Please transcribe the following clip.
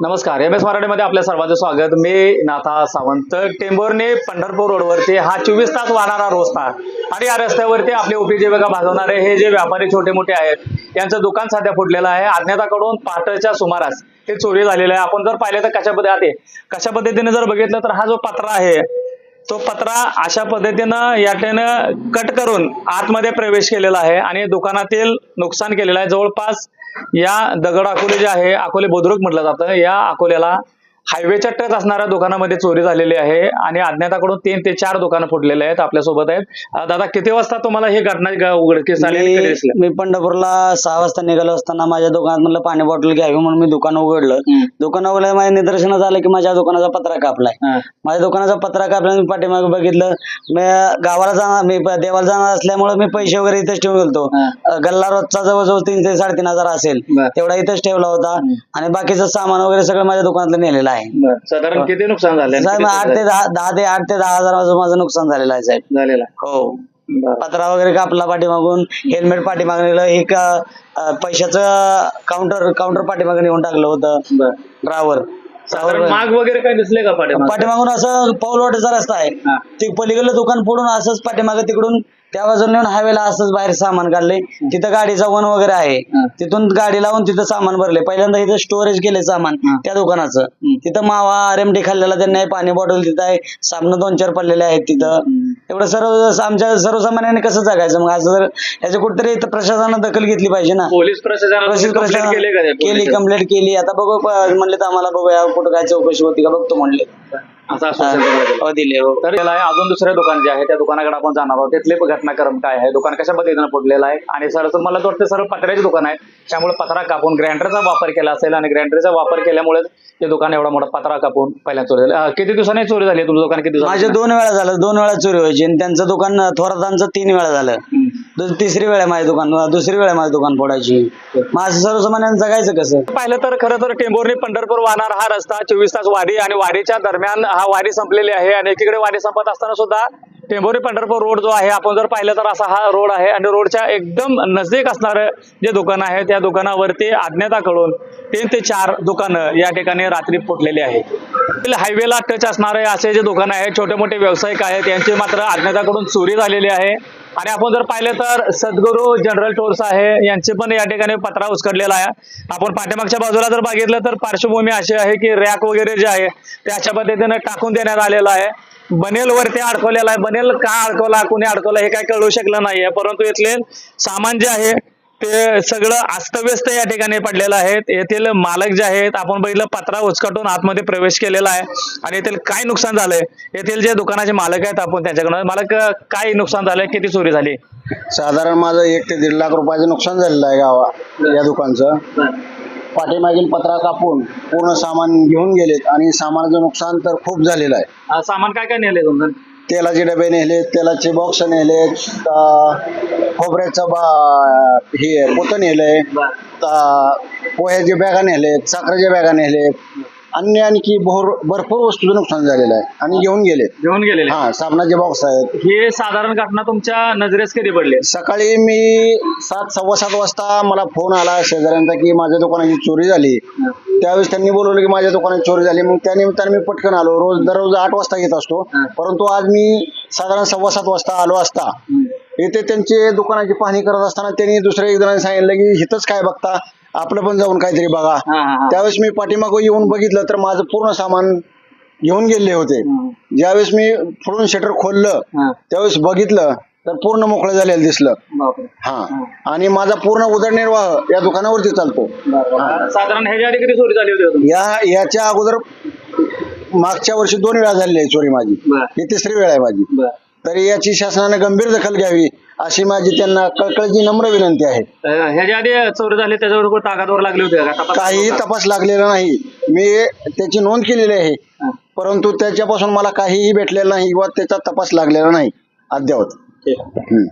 नमस्कार. M S मराठीमध्ये आपल्या सर्वांचं स्वागत. मी नाथा सावंत. टेंबोरने पंढरपूर रोडवरती हा चोवीस तास वाहणारा रोजता आणि या रस्त्यावरती आपले उपजीविका भागवणारे हे जे व्यापारी छोटे मोठे आहेत त्यांचं दुकान सध्या फुटलेलं आहे. अज्ञाताकडून पहाटेच्या सुमारास हे चोरी झालेलं आहे. आपण जर पाहिलं तर कशा पद्धती कशा पद्धतीने जर बघितलं तर हा जो पत्रा आहे तो पत्रा अशा पद्धतीनं याटेनं कट करून आतमध्ये प्रवेश केलेला आहे आणि दुकानातील नुकसान केलेलं आहे. जवळपास या दगड अकोले जे आहे अकोले बुद्रुक म्हटलं जातं या अकोल्याला हायवेच्या टच असणाऱ्या दुकानामध्ये चोरी झालेली आहे आणि अज्ञाताकडून तीन ते चार दुकानं फुटलेले आहेत आपल्यासोबत आहेत. अं, दादा किती वाजता तुम्हाला ही घटना उघडकीस आली मी पंढरपूरला सहा वाजता निघालो असताना माझ्या दुकानात पाणी बॉटल घ्यावी म्हणून मी दुकान उघडलं. दुकान उघडलं माझ्या निदर्शनात आलं की माझ्या दुकानाचा पत्रा कापलाय. माझ्या दुकानाचा पत्रा कापला मी पाठीमागे बघितलं. मी गावाला जाणार मी देवाला जाणार असल्यामुळे मी पैसे वगैरे इथेच ठेवून गेलतो. गल्ला रोजचा जवळजवळ तीन ते साडेतीन हजार असेल. तेवढा इथेच ठेवला होता. आणि बाकीचं सामान वगैरे सगळं माझ्या दुकानातलं नेलेलं आहे बरं. साधारण किती नुकसान झाले साहेब आठ ते दहा दहा ते आठ ते दहा हजाराचं माझं नुकसान झालेलं आहे साहेब झालेलं आहे? हो. पत्रा वगैरे कापला पाठीमागून हेल्मेट पाठीमागून नेलं हे का अं, पैशाचं काउंटर काउंटर पाठीमागे नेऊन टाकलं होतं बरं. माग वगैरे काय दिसले का पाठीमागे? पाठीमागून असं पाऊल वाटेचा रस्ता आहे. ते पलीकडलं दुकान फोडून असंच पाठीमागे तिकडून त्या बाजूला नेऊन हायवेला असंच बाहेर सामान काढले तिथं गाडीचा वन वगैरे आहे. तिथून गाडी लावून तिथं सामान भरले पहिल्यांदा इथं स्टोरेज केले सामान हा. त्या दुकानाचं तिथं मावा आरएमडी खाल्लेला त्यांनी आहे पाणी बॉटल तिथं आहे साबण दोन चार पडलेले आहेत तिथं. एवढं सर्व आमच्या सर्वसामान्यांनी कसं जगायचं? मग असं जर याची कुठेतरी प्रशासनानं दखल घेतली पाहिजे ना. पोलीस प्रशासन केली? कंप्लेंट केली आता बघू म्हणले तर आम्हाला बघूया कुठं काय चौकशी होती का बघतो म्हणले. असं आश्वासन. हो दिले हो. तर याला अजून दुसरे दुकान जे आहे त्या दुकानाकडे आपण जाणार आहोत. तिथले घटनाक्रम काय आहे? दुकान कशा पद्धतीनं फुटलेलं आहे? आणि सर मला तर वाटतं सर्व पत्र्याचे दुकान आहे. त्यामुळे पत्रा कापून ग्राइंडरचा वापर केला असेल आणि ग्राइंडरचा वापर केल्यामुळे ते दुकान एवढा मोठा पत्रा कापून पहिल्या चोरी झाली. अं, किती दिवसांनी चोरी झाली तुमचं दुकान? किती माझे दिवसांनी? दोन वेळा झालं. दोन वेळा चोरी व्हायची आणि त्यांचं दुकान थोरातांचं तीन वेळा झालं. हम्म. दु- तिसरी वेळ आहे दुकान दुसरी वेळ आहे माझं दुकान फोडायची. माझं असं जगायचं कसं? पाहिलं तर खरं तर टेंभुर्णी पंढरपूर वाहणार हा रस्ता चोवीस तास वारी आणि वारीच्या दरम्यान हा वारी संपलेली आहे आणि एकीकडे वारी संपत असताना सुद्धा टेंभुर्णी पंढरपूर रोड जो आहे आपण जर पाहिलं तर असा हा रोड आहे आणि रोडच्या एकदम नजदीक असणारं जे दुकान आहे त्या दुकानावरती अज्ञाताकडून तीन ते चार दुकानं या ठिकाणी रात्री फुटलेली आहे हायवेला टच असणारे असे जे दुकान आहे छोटे मोठे व्यावसायिक आहेत यांची मात्र अज्ञाताकडून चोरी झालेली आहे. आणि आपण जर पाहिलं तर सद्गुरू जनरल टोर्स आहे यांचे पण या ठिकाणी पत्रा उचकडलेला आहे. आपण पाठीमागच्या बाजूला जर बघितलं तर पार्श्वभूमी अशी आहे की रॅक वगैरे जे आहे ते अशा पद्धतीने टाकून देण्यात आलेलं आहे. बनेल वरती अडकवलेला आहे. बनेल का अडकवला कुणी अडकवला हे काय कळू शकलं नाहीये. परंतु इथले सामान जे आहे ते सगळं अस्तव्यस्त या ठिकाणी पडलेलं आहे. येथील मालक जे आहेत आपण बघितलं पत्रा उचकटून आतमध्ये प्रवेश केलेला आहे आणि येथील काय नुकसान झालंय? येथील जे दुकानाचे मालक आहेत आपण त्यांच्याकडून मालक काय नुकसान झालंय? किती चोरी झाली? साधारण माझं एक ते दीड लाख रुपयाचं नुकसान झालेलं आहे गावा या दुकानचं. पाठीमागील पत्रा कापून पूर्ण सामान घेऊन गेलेत आणि सामानाचं नुकसान तर खूप झालेलं आहे. सामान काय काय नेले तुमचं? तेलाचे डबे नेलेत तेलाचे बॉक्स नेलेत अं, खोबऱ्याचं बा हे पोतं नेलंय अं, पोह्याच्या बॅगा नेलेत साखरेच्या बॅगा नेलेत अन्य आणखी भोर भरपूर वस्तूचं नुकसान झालेलं आहे आणि घेऊन गेलेत. घेऊन गेलेले. हा साबणाचे बॉक्स आहेत. हे साधारण घटना तुमच्या नजरेस कधी पडली? सकाळी मी सात सव्वा सात वाजता मला फोन आला शेजाऱ्यांचा की माझ्या दुकानाची चोरी झाली. त्यावेळेस त्यांनी बोलवलं की माझ्या दुकानात चोरी झाली. मग त्या निमित्ताने मी पटकन आलो. रोज दररोज आठ वाजता येत असतो. परंतु आज मी साधारण सव्वा सात वाजता आलो असता. येथे त्यांची दुकानाची पाहणी करत असताना त्यांनी दुसऱ्या एक जणांनी सांगितलं की इथंच काय बघता? आपलं पण जाऊन काहीतरी बघा. त्यावेळेस मी पाठीमागं येऊन बघितलं तर माझं पूर्ण सामान घेऊन गेले होते. ज्यावेळेस मी पुढून शटर खोललं. त्यावेळेस बघितलं तर पूर्ण मोकळं झालेलं दिसलं. बापरे. हा. आणि माझा पूर्ण उदरनिर्वाह या दुकानावरती चालतो. साधारण ह्याच्या आधी कधी चोरी झाली होती का तुमची? या याच्या अगोदर मागच्या वर्षी दोन वेळा झालेली आहे चोरी माझी. बरं. ही तिसरी वेळ आहे माझी. बरं. तरी याची शासनाने गंभीर दखल घ्यावी अशी माझी त्यांना कळकळीची नम्र विनंती आहे. अं, ह्याच्या आधी चोरी झाली त्याच्यावर कोण तागादवर लागले होते का? तपास काहीही तपास लागलेला नाही. मी त्याची नोंद केलेली आहे. परंतु त्याच्यापासून मला काहीही भेटलेलं नाही किंवा त्याचा तपास लागलेला नाही. अद्यावत ठीक. हम्म.